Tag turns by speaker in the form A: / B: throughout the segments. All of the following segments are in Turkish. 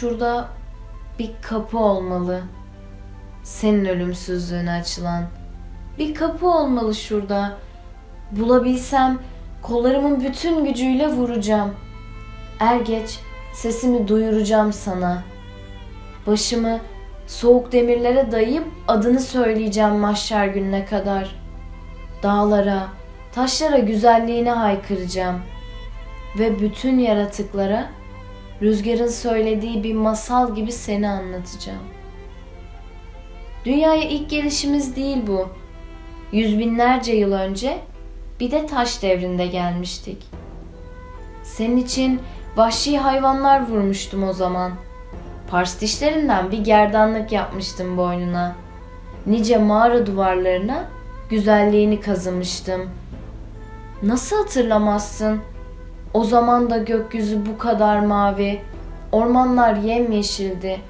A: Şurada bir kapı olmalı. Senin ölümsüzlüğüne açılan. Bir kapı olmalı şurada. Bulabilsem kollarımın bütün gücüyle vuracağım. Er geç sesimi duyuracağım sana. Başımı soğuk demirlere dayayıp adını söyleyeceğim mahşer gününe kadar. Dağlara, taşlara güzelliğini haykıracağım. Ve bütün yaratıklara rüzgarın söylediği bir masal gibi seni anlatacağım. Dünyaya ilk gelişimiz değil bu. Yüz binlerce yıl önce bir de taş devrinde gelmiştik. Senin için vahşi hayvanlar vurmuştum o zaman. Pars dişlerinden bir gerdanlık yapmıştım boynuna. Nice mağara duvarlarına güzelliğini kazımıştım. Nasıl hatırlamazsın? O zaman da gökyüzü bu kadar mavi, ormanlar yemyeşildi.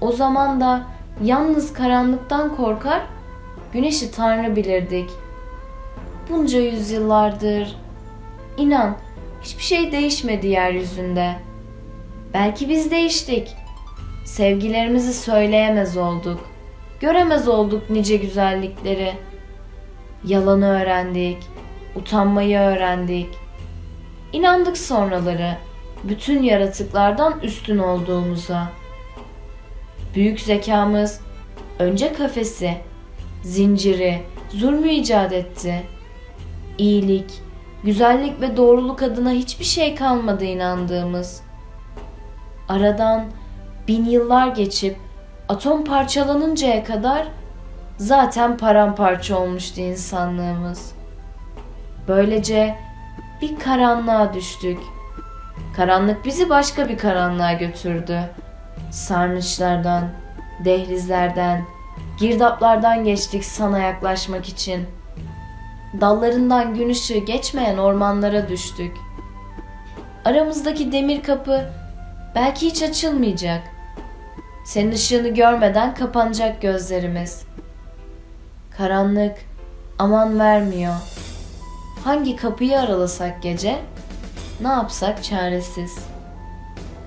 A: O zaman da yalnız karanlıktan korkar, güneşi tanrı bilirdik. Bunca yüzyıllardır, inan hiçbir şey değişmedi yeryüzünde. Belki biz değiştik. Sevgilerimizi söyleyemez olduk. Göremez olduk nice güzellikleri. Yalanı öğrendik, utanmayı öğrendik. İnandık sonraları bütün yaratıklardan üstün olduğumuza. Büyük zekamız önce kafesi, zinciri, zulmü icat etti. İyilik, güzellik ve doğruluk adına hiçbir şey kalmadı inandığımız. Aradan bin yıllar geçip atom parçalanıncaya kadar zaten paramparça olmuştu insanlığımız. Böylece bir karanlığa düştük. Karanlık bizi başka bir karanlığa götürdü. Sarnıçlardan, dehlizlerden, girdaplardan geçtik sana yaklaşmak için. Dallarından gün ışığı geçmeyen ormanlara düştük. Aramızdaki demir kapı belki hiç açılmayacak. Senin ışığını görmeden kapanacak gözlerimiz. Karanlık aman vermiyor. Hangi kapıyı aralasak gece, ne yapsak çaresiz.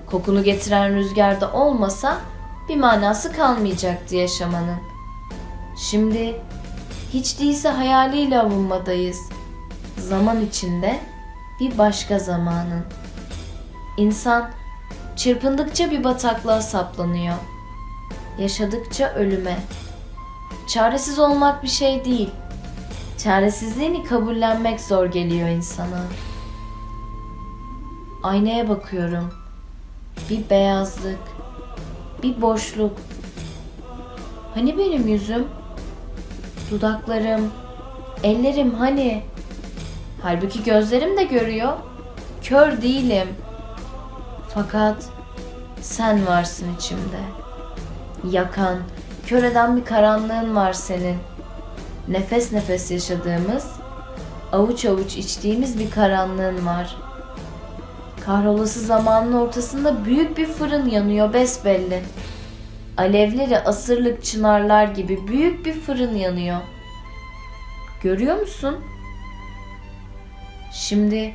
A: Kokunu getiren rüzgarda olmasa bir manası kalmayacaktı yaşamanın. Şimdi hiç değilse hayaliyle avunmadayız. Zaman içinde bir başka zamanın. İnsan çırpındıkça bir bataklığa saplanıyor. Yaşadıkça ölüme. Çaresiz olmak bir şey değil. Çaresizliğini kabullenmek zor geliyor insana. Aynaya bakıyorum. Bir beyazlık, bir boşluk. Hani benim yüzüm? Dudaklarım, ellerim hani? Halbuki gözlerim de görüyor. Kör değilim. Fakat sen varsın içimde. Yakan, kör eden bir karanlığın var senin. Nefes nefes yaşadığımız, avuç avuç içtiğimiz bir karanlığın var. Kahrolası zamanın ortasında büyük bir fırın yanıyor besbelli. Alevleri asırlık çınarlar gibi büyük bir fırın yanıyor. Görüyor musun? Şimdi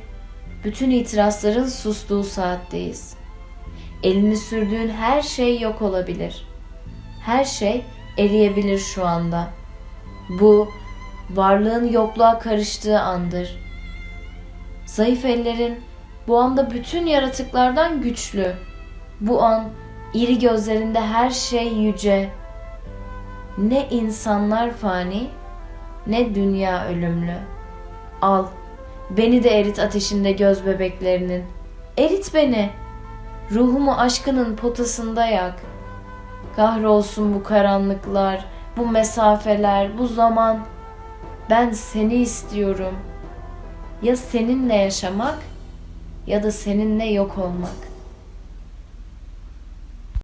A: bütün itirazların sustuğu saatteyiz. Elini sürdüğün her şey yok olabilir. Her şey eriyebilir şu anda. Bu varlığın yokluğa karıştığı andır. Zayıf ellerin bu anda bütün yaratıklardan güçlü. Bu an iri gözlerinde her şey yüce. Ne insanlar fani, ne dünya ölümlü. Al, beni de erit ateşinde göz bebeklerinin. Erit beni. Ruhumu aşkının potasında yak. Kahrolsun bu karanlıklar, bu mesafeler, bu zaman. Ben seni istiyorum. Ya seninle yaşamak ya da seninle yok olmak.